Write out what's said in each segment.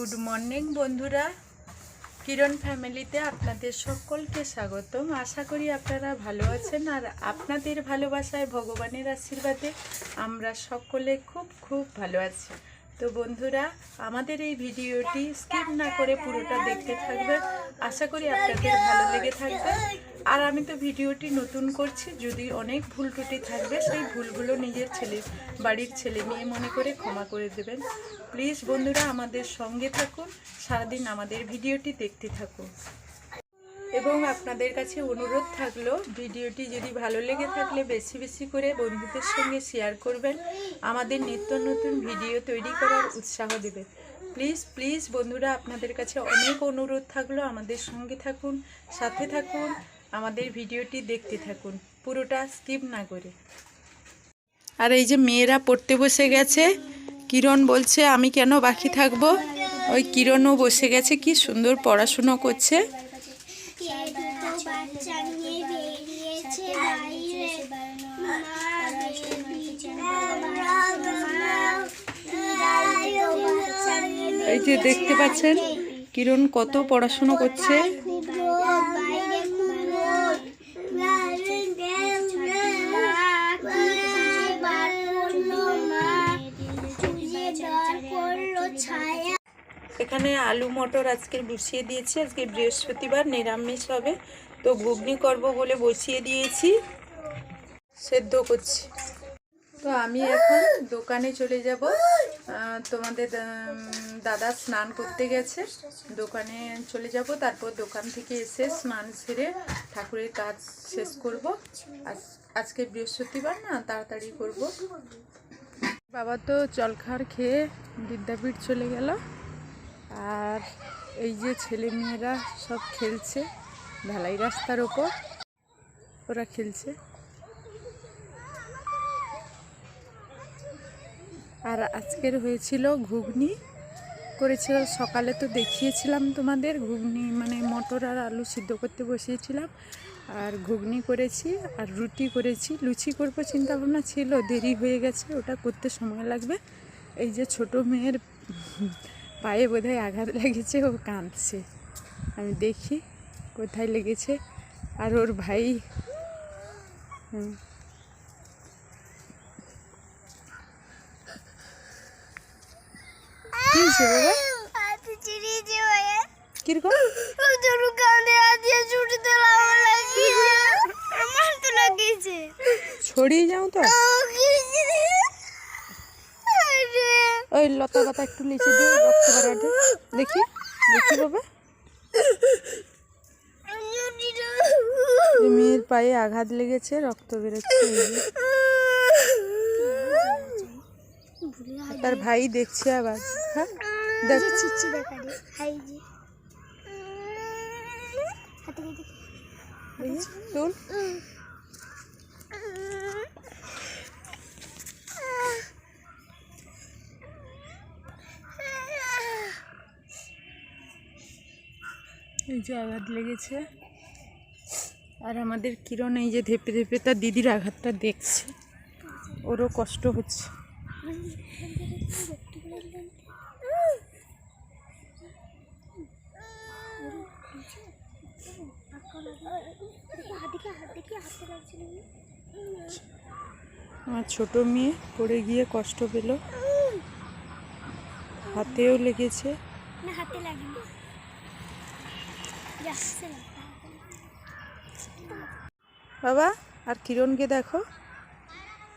Good morning বন্ধুরা। কিরণ ফ্যামিলিতে আপনাদের সকলকে স্বাগতম। আশা করি আপনারা ভালো আছেন আর আপনাদের ভালোবাসায় ভগবানের আশীর্বাদে আমরা সকলে খুব খুব ভালো আছি। তো বন্ধুরা, আমাদের এই ভিডিওটি স্কিপ না করে পুরোটা দেখতে থাকবেন। আশা করি আপনাদের ভালো লেগে থাকবে। আর আমি তো ভিডিওটি নতুন করছি, যদি অনেক ভুল ত্রুটি থাকবে, সেই ভুলগুলো নিজের ছেলে, বাড়ির ছেলে মেয়ে মনে করে ক্ষমা করে দেবেন। প্লিজ বন্ধুরা, আমাদের সঙ্গে থাকুন, সারাদিন আমাদের ভিডিওটি দেখতে থাকুন। এবং আপনাদের কাছে অনুরোধ থাকল, ভিডিওটি যদি ভালো লেগে থাকলে বেশি বেশি করে বন্ধুদের সঙ্গে শেয়ার করবেন। আমাদের নিত্য নতুন ভিডিও তৈরি করার উৎসাহ দেবে। প্লিজ প্লিজ বন্ধুরা, আপনাদের কাছে অনেক অনুরোধ থাকল, আমাদের সঙ্গে থাকুন, সাথে থাকুন। আমাদের ভিডিওটি দেখতে থাকুন। পুরোটা স্কিপ না করে। আর এই যে মেয়েরা পড়তে বসে গেছে, কিরণ বলছে, আমি কেন বাকি থাকব? ওই কিরণও বসে গেছে, কি সুন্দর পড়াশুনো করছে। এই যে দেখতে পাচ্ছেন, কিরণ কত পড়াশুনো করছে। এখানে আলু মটর আজকে বসিয়ে দিয়েছি, আজকে বৃহস্পতিবার, নিরামিষ হবে। তো ঘুগনি করব বলে বসিয়ে দিয়েছি। সেদ্ধ করছি। তো আমি এখন দোকানে চলে যাব। তোমাদের দাদা স্নান করতে গেছে। দোকানে চলে যাব, তারপর দোকান থেকে এসে স্নান সেরে ঠাকুরের কাজ শেষ করব। আজ- আজকে বৃহস্পতিবার না, তাড়াতাড়ি করব। বাবা তো জলখাবার খেয়ে বিদ্যাপীঠ চলে গেল। আর এই যে ছেলে মেয়েরা সব খেলছে, ঢালাই রাস্তার ওপর। ওরা খেলছে। আর আজকের হয়েছিল ঘুগনি। করেছিল, সকালে তো দেখিয়েছিলাম তোমাদের, ঘুগনি মানে মটর আর আলু সিদ্ধ করতে বসিয়েছিলাম। আর ঘুগনি করেছি, আর রুটি করেছি। লুচি করব ভাবনা ছিল, দেরি হয়ে গেছে, ওটা করতে সময় লাগবে। এই যে ছোট মেয়ের পায়ে বোধহয় আঘাত লেগেছে ও কাঁদছে। আমি দেখি কোথায় লেগেছে। আর ওর ভাই কীরকম? ছড়িয়ে যাও তো। ওই লতা পাতা একটু লিচে দিয়ে রক্ত বাড়াতে দেখি দেখি বাবা। মেয়ের পায়ে আঘাত লেগেছে রক্ত বেরোচ্ছে তার ভাই দেখছে আবার হ্যাঁ? তুল এই যে আঘাত লেগেছে। আর আমাদের কিরণ এই যে ধেপে ধেপে তার দিদির আঘাতটা দেখছে। ওরও কষ্ট হচ্ছে। আমার ছোট মেয়ে পড়ে গিয়ে কষ্ট পেল। হাতেও লেগেছে। না, হাতে বাবা, আর কিরণকে দেখো।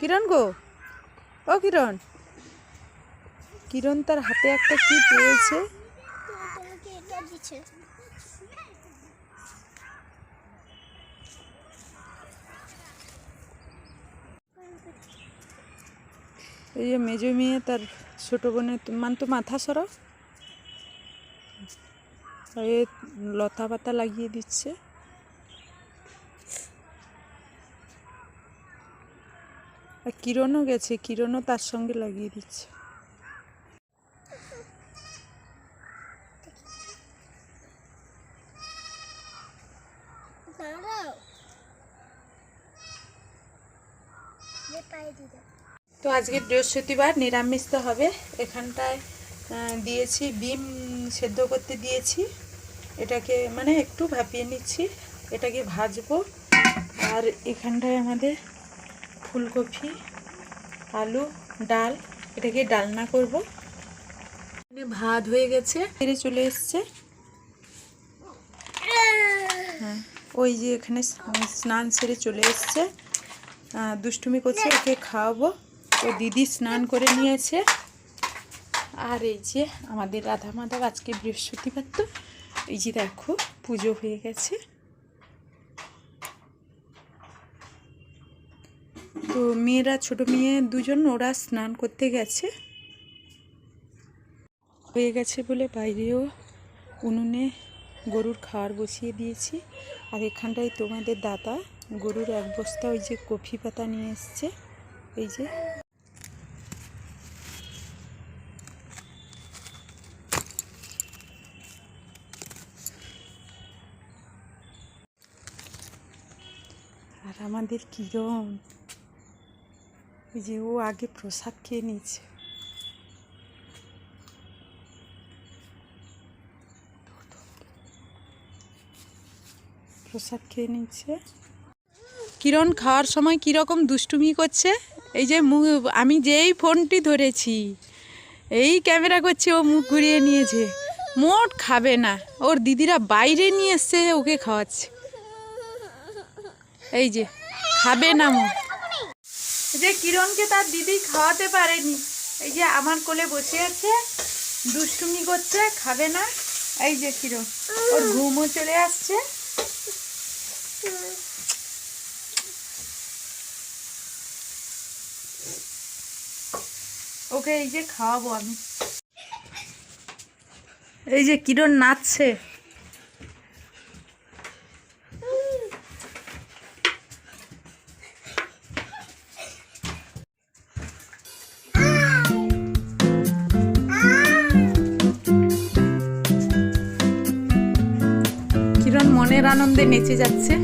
কিরণ গো? ও কিরণ। কিরণ তার হাতে একটা কি পেয়েছে? এই যে মেজো মেয়ে, তার ছোট বোনের, মান তো মাথা সরো এ লতা পাতা লাগিয়ে দিচ্ছে। আর কিরণও গেছে, কিরণও তার সঙ্গে লাগিয়ে দিচ্ছে। তো আজকে বৃহস্পতিবার নিরামিষ তো হবে। এখানটায় দিয়েছি ডিম সেদ্ধ করতে দিয়েছি। এটাকে মানে একটু ভাপিয়ে নিচ্ছি। এটাকে ভাজবো। আর এখানটায় আমাদের ফুলকপি, আলু, ডাল, এটাকে ডালনা করব। ভাত হয়ে গেছে ফিরে চলে এসছে। হ্যাঁ ওই যে এখানে স্নান সেরে চলে এসছে। দুষ্টুমি করছে, ওকে খাওয়াবো। ও দিদি স্নান করে নিয়েছে। আর এই যে আমাদের রাধা মাধব আজকে বৃহস্পতিবার তো। এই যে দেখো, পুজো হয়ে গেছে। তো মেয়েরা, ছোট মেয়ে দুজন, ওরা স্নান করতে গেছে। হয়ে গেছে বলে বাইরেও উনুনে গরুর খাবার বসিয়ে দিয়েছি। আর এখানটায় তোমাদের দাদা গরুর এক বস্তা ওই যে কফি পাতা নিয়ে এসছে। এই যে আর আমাদের কিরণ? ওই যে ও আগে প্রসাদ খেয়ে নিয়েছে। প্রসাদ খেয়ে নিচ্ছে কিরণ, খাওয়ার সময় কীরকম দুষ্টুমি করছে? এই যে মুখ আমি যেই ফোনটি ধরেছি, এই ক্যামেরা করছে, ও মুখ ঘুরিয়ে নিয়েছে। মোট খাবে না। ওর দিদিরা বাইরে নিয়ে এসছে, ওকে খাওয়াচ্ছে। এই যে খাবে না মো। যে কিরণকে তার দিদি খাওয়াতে পারেনি। এই যে আমার কোলে বসে আছে দুষ্টুমি করছে খাবে না। এই যে কিরণ ওর ঘুমও চলে আসছে। ওকে এই যে খাওয়াবো আমি। এই যে কিরণ নাচছে। আনন্দে নেচে যাচ্ছে।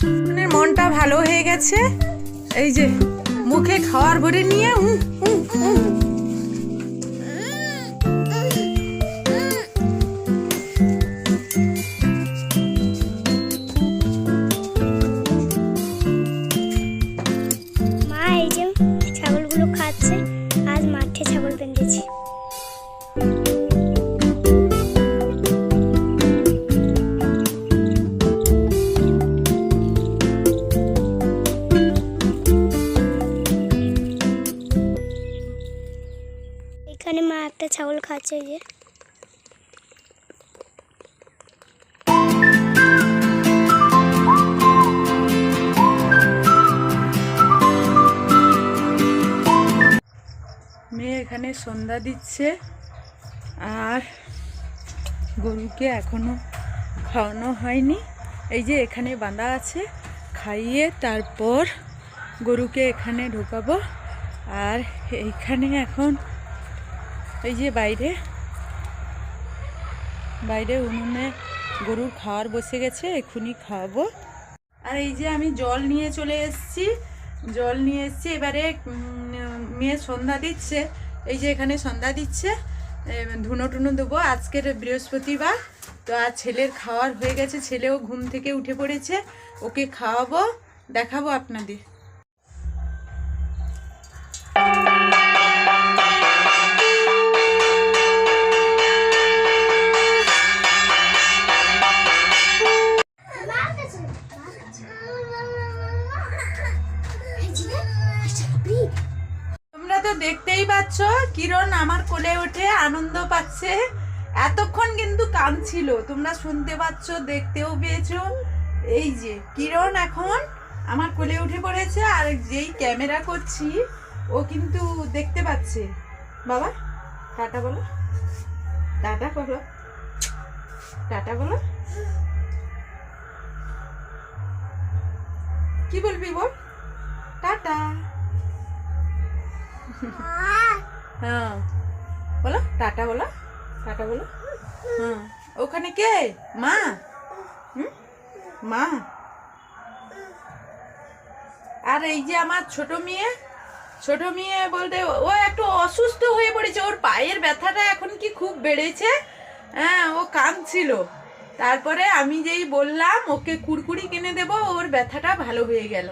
কিরণের মনটা ভালো হয়ে গেছে। এই যে মুখে খাওয়ার ভরে নিয়ে ছাগল খাচ্ছে এই যে। মেয়ে এখানে সন্ধ্যা দিচ্ছে আর গরুকে এখনও খাওয়ানো হয়নি। এই যে এখানে বাঁধা আছে, খাইয়ে তারপর গরুকে এখানে ঢোকাবো। আর এইখানে এখন এই যে বাইরে। বাইরে উনুনে গরুর খাওয়ার বসে গেছে এক্ষুনি খাওয়াবো। আর এই যে আমি জল নিয়ে চলে এসেছি, জল নিয়ে এসেছি। এবারে মেয়ে সন্ধ্যা দিচ্ছে। এই যে এখানে সন্ধ্যা দিচ্ছে ধুনো টুনো দেবো। আজকের বৃহস্পতিবার, তো আর ছেলের খাওয়ার হয়ে গেছে। ছেলেও ঘুম থেকে উঠে পড়েছে, ওকে খাওয়াবো, দেখাবো আপনাদের। দেখতেই পাচ্ছ, কিরণ আমার কোলে উঠে আনন্দ পাচ্ছে। এতক্ষণ কিন্তু কাঁদছিল। তোমরা শুনতে পাচ্ছ, দেখতেও পেয়েছ। এই যে, কিরণ এখন আমার কোলে উঠে পড়েছে আর যেই ক্যামেরা করছি, ও কিন্তু দেখতে পাচ্ছে। বাবা, টাটা বলো। টাটা বলো টাটা বলো। কি বলবি বল? টাটা। হ্যাঁ। বলো, টাটা বলো টাটা বলো। হ্যাঁ। ওখানে কে? মা? হুম? মা? আর এই যে আমার ছোট মেয়ে ছোট মেয়ে বলতে ও একটু অসুস্থ হয়ে পড়েছে, ওর পায়ের ব্যথাটা এখন কি খুব বেড়েছে? হ্যাঁ ও কাঁদছিল। তারপরে আমি যেই বললাম, ওকে কুরকুরি কিনে দেবো, ওর ব্যথাটা ভালো হয়ে গেল।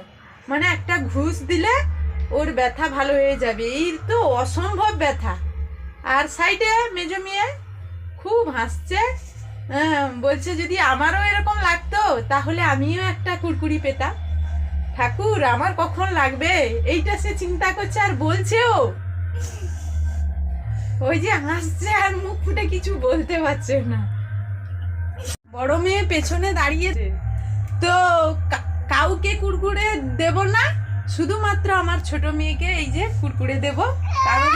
মানে একটা ঘুষ দিলে ওর ব্যথা ভালো হয়ে যাবে, এই তো অসম্ভব ব্যথা। আর সাইডে মেজো মেয়ে খুব হাসছে বলছে যদি আমারও এরকম লাগতো, তাহলে আমিও একটা কুরকুরি পেতাম। ঠাকুর, আমার কখন লাগবে? এইটা সে চিন্তা করছে আর বলছেও। ওই যে হাসছে আর মুখ ফুটে কিছু বলতে পারছে না। বড় মেয়ে পেছনে দাঁড়িয়েছে তো কাউকে কুরকুরে দেব না? শুধুমাত্র আমার ছোট মেয়েকে এই যে কুরকুরে দেব। কারণ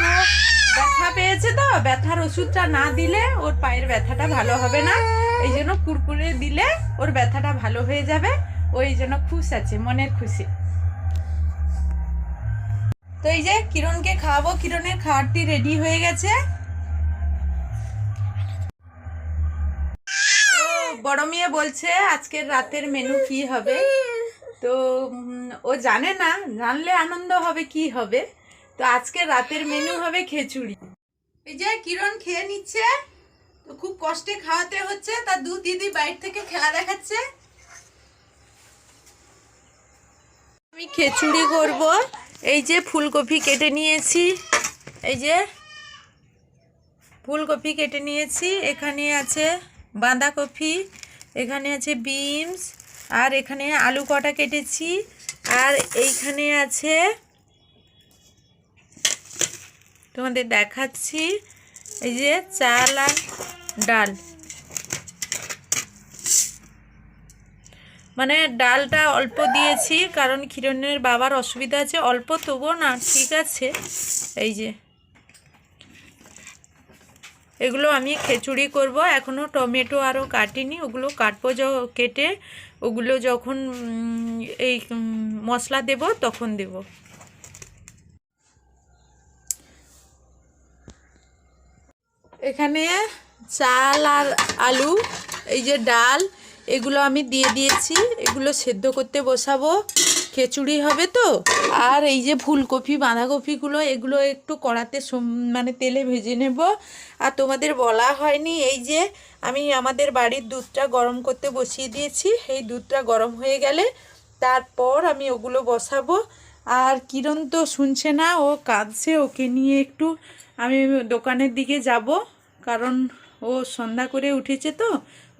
ব্যথা পেয়েছে তো, ব্যথার ওষুধটা না দিলে ওর পায়ের ব্যথাটা ভালো হবে না। এই জন্য কুরকুরে দিলে ওর ব্যথাটা ভালো হয়ে যাবে। ওই জন্য খুশ আছে, মনের খুশি। তো এই যে কিরণকে খাওয়াবো, কিরণের খাবারটি রেডি হয়ে গেছে। বড় মেয়ে বলছে, আজকের রাতের মেনু কি হবে? তো ও জানে না, জানলে আনন্দ হবে, কি হবে? তো আজকে রাতের মেনু হবে খিচুড়ি। এই যে কিরণ খেয়ে নিচ্ছে, তো খুব কষ্টে খাওয়াতে হচ্ছে, তার দু দিদি বাইরে থেকে খেলা দেখাচ্ছে। আমি খিচুড়ি করব। এই যে ফুলকপি কেটে নিয়েছি, এই যে ফুলকপি কেটে নিয়েছি, এখানে আছে বাঁধাকপি, এখানে আছে বিনস আর এখানে আলু কটা কেটেছি, আর এইখানে আছে, তোমাদের দেখাচ্ছি, এই যে চাল আর ডাল। মানে ডালটা অল্প দিয়েছি, কারণ কিরণের বাবার অসুবিধা আছে, অল্প তবুও না, ঠিক আছে। এই যে, এগুলো আমি খিচুড়ি করব এখনও টমেটো আরও কাটিনি, ওগুলো কাটবো কেটে ওগুলো যখন এই মশলা দেব, তখন দেব। এখানে চাল আর আলু, এই যে ডাল, এগুলো আমি দিয়ে দিয়েছি। এগুলো সেদ্ধ করতে বসাবো। খিচুড়ি হবে তো? আর এই যে ফুলকপি, বাঁধাকপিগুলো, এগুলো একটু কড়াতে মানে তেলে ভেজে নেব। আর তোমাদের বলা হয়নি, এই যে আমি আমাদের বাড়ির দুধটা গরম করতে বসিয়ে দিয়েছি। এই দুধটা গরম হয়ে গেলে তারপর আমি ওগুলো বসাবো। আর কিরণ তো শুনছে না, ও কাঁদছে, ওকে নিয়ে একটু আমি দোকানের দিকে যাব। কারণ ও সন্ধ্যা করে উঠেছে তো,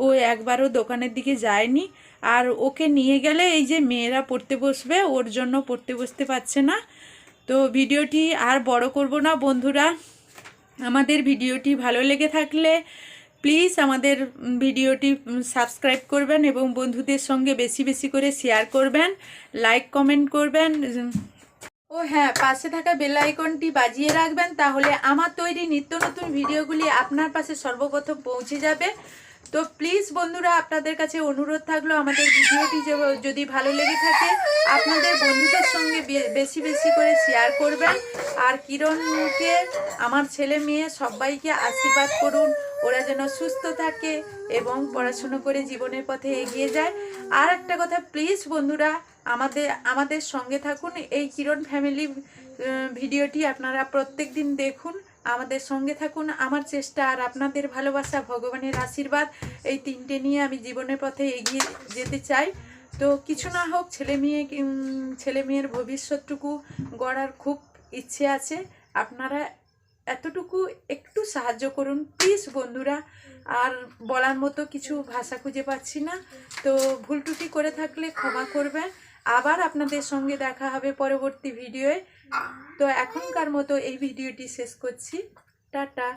ও একবারও দোকানের দিকে যায়নি। আর ওকে নিয়ে গেলে এই যে মেয়েরা পড়তে বসবে, ওর জন্য পড়তে বসতে পারছে না। তো ভিডিওটি আর বড় করব না বন্ধুরা। আমাদের ভিডিওটি ভালো লেগে থাকলে প্লিজ আমাদের ভিডিওটি সাবস্ক্রাইব করবেন এবং বন্ধুদের সঙ্গে বেশি বেশি করে শেয়ার করবেন, লাইক, কমেন্ট করবেন। ও হ্যাঁ পাশে থাকা বেল আইকনটি বাজিয়ে রাখবেন, তাহলে আমার তৈরি নিত্য নতুন ভিডিওগুলি আপনার পাশে সর্বপ্রথম পৌঁছে যাবে। তো প্লিজ বন্ধুরা, আপনাদের কাছে অনুরোধ থাকল, আমাদের ভিডিওটি যদি ভালো লেগে থাকে, আপনাদের বন্ধুদের সঙ্গে বেশি বেশি করে শেয়ার করবেন। আর কিরণকে, আমার ছেলে মেয়ে সবাইকে আশীর্বাদ করুন, ওরা যেন সুস্থ থাকে এবং পড়াশুনো করে জীবনের পথে এগিয়ে যায়। আর একটা কথা প্লিজ বন্ধুরা, আমাদের আমাদের সঙ্গে থাকুন। এই কিরণ ফ্যামিলি ভিডিওটি আপনারা প্রত্যেক দিন দেখুন। আমাদের সঙ্গে থাকুন। আমার চেষ্টা আর আপনাদের ভালোবাসা, ভগবানের আশীর্বাদ, এই তিনটে নিয়ে আমি জীবনের পথে এগিয়ে যেতে চাই। তো কিছু না হোক, ছেলে মেয়ে ছেলে মেয়ের ভবিষ্যৎটুকু গড়ার খুব ইচ্ছে আছে। আপনারা এতটুকু একটু সাহায্য করুন, প্লিজ বন্ধুরা। আর বলার মতো কিছু ভাষা খুঁজে পাচ্ছি না। তো ভুল ত্রুটি করে থাকলে ক্ষমা করবেন। আবার আপনাদের সঙ্গে দেখা হবে পরবর্তী ভিডিওয়ে। তো এখনকার মতো এই ভিডিওটি শেষ করছি। টাটা।